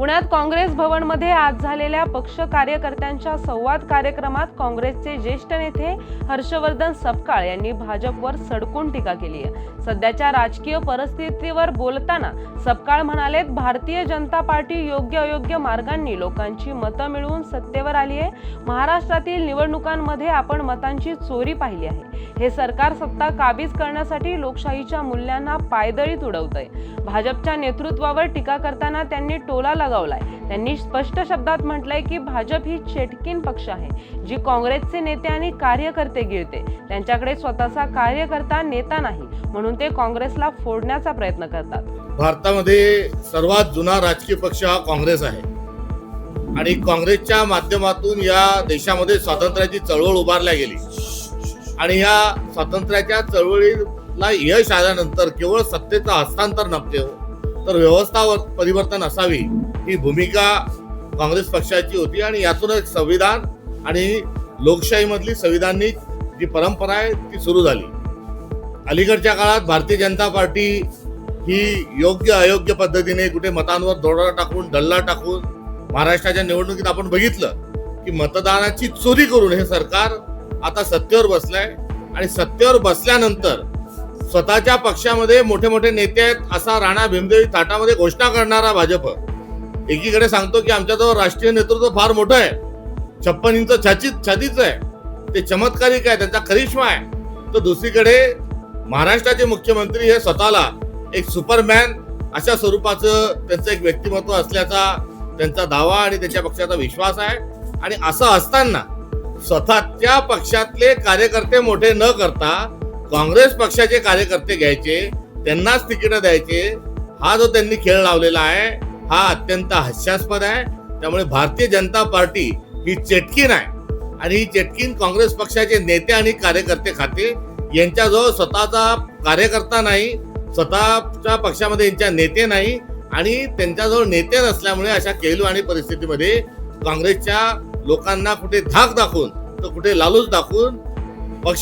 पुण्यात काँग्रेस भवनमध्ये आज झालेल्या पक्ष कार्यकर्त्यांच्या संवाद कार्यक्रमात काँग्रेसचे ज्येष्ठ नेते हर्षवर्धन सपकाळ यांनी भाजपवर सडकून टीका केली आहे. सध्याच्या राजकीय परिस्थितीवर बोलताना सपकाळ म्हणालेत भारतीय जनता पार्टी योग्य अयोग्य मार्गांनी लोकांची मतं मिळवून सत्तेवर आली आहे. महाराष्ट्रातील निवडणुकांमध्ये आपण मतांची चोरी पाहिली आहे. हे सरकार सत्ता काबीज करण्यासाठी लोकशाहीच्या मूल्यांना पायदळीत उडवतंय भाजपच्या नेतृत्वावर टीका करताना त्यांनी टोला लगावलाय. त्यांनी स्पष्ट शब्दात म्हटलंय की भाजप ही चेटकीन पक्ष आहे जी काँग्रेसचे नेते आणि कार्यकर्ते गिळते. त्यांच्याकडे स्वतःचा कार्यकर्ता नेता नाही म्हणून ते काँग्रेसला फोडण्याचा प्रयत्न करतात. भारतामध्ये सर्वात जुना राजकीय पक्ष हा काँग्रेस आहे. आणि काँग्रेसच्या माध्यमातून या देशामध्ये स्वातंत्र्याची चळवळ उभारल्या गेली. आणि ह्या स्वातंत्र्याच्या चळवळीला यश आल्यानंतर केवळ सत्तेचं हस्तांतर नव्हते तर व्यवस्थावर परिवर्तन असावी ही भूमिका काँग्रेस पक्षाची होती. आणि यातून एक संविधान आणि लोकशाहीमधली संविधानिक जी परंपरा आहे ती सुरू झाली. अलीकडच्या काळात भारतीय जनता पार्टी ही योग्य अयोग्य पद्धतीने कुठे मतांवर दोडा टाकून डल्ला टाकून महाराष्ट्राच्या निवडणुकीत आपण बघितलं की मतदानाची चोरी करून हे सरकार आता सत्तेवर बसलाय आणि सत्तेवर बसल्यानंतर स्वतःच्या पक्षामध्ये मोठे मोठे नेते आहेत असा राणा भीमदेवी थाटामध्ये घोषणा करणारा भाजप. एकीकडे सांगतो की आमच्याजवळ राष्ट्रीय नेतृत्व फार मोठं आहे. छप्पन इंच छातीच छातीच आहे. ते चमत्कारिक आहे त्यांचा करिश्मा आहे. तर दुसरीकडे महाराष्ट्राचे मुख्यमंत्री हे स्वतःला एक सुपरमॅन अशा स्वरूपाचं त्यांचं एक व्यक्तिमत्व असल्याचा त्यांचा दावा आणि त्यांच्या पक्षाचा विश्वास आहे. आणि असं असताना स्वतःच्या पक्षातले कार्यकर्ते मोठे न करता काँग्रेस पक्षाचे कार्यकर्ते घ्यायचे त्यांनाच तिकीट द्यायचे. हा जो त्यांनी खेळ लावलेला आहे हा अत्यंत हास्यास्पद आहे. त्यामुळे भारतीय जनता पार्टी ही चेटकीन आहे. आणि ही चेटकीन काँग्रेस पक्षाचे नेते आणि कार्यकर्ते खाते यांच्याजवळ स्वतःचा कार्यकर्ता नाही स्वतःच्या पक्षामध्ये यांच्या नेते नाही आणि त्यांच्याजवळ नेते नसल्यामुळे अशा केलू आणि परिस्थितीमध्ये काँग्रेसच्या लोकांना कुठे धाक दाखवून तर कुठे लालूच दाखवून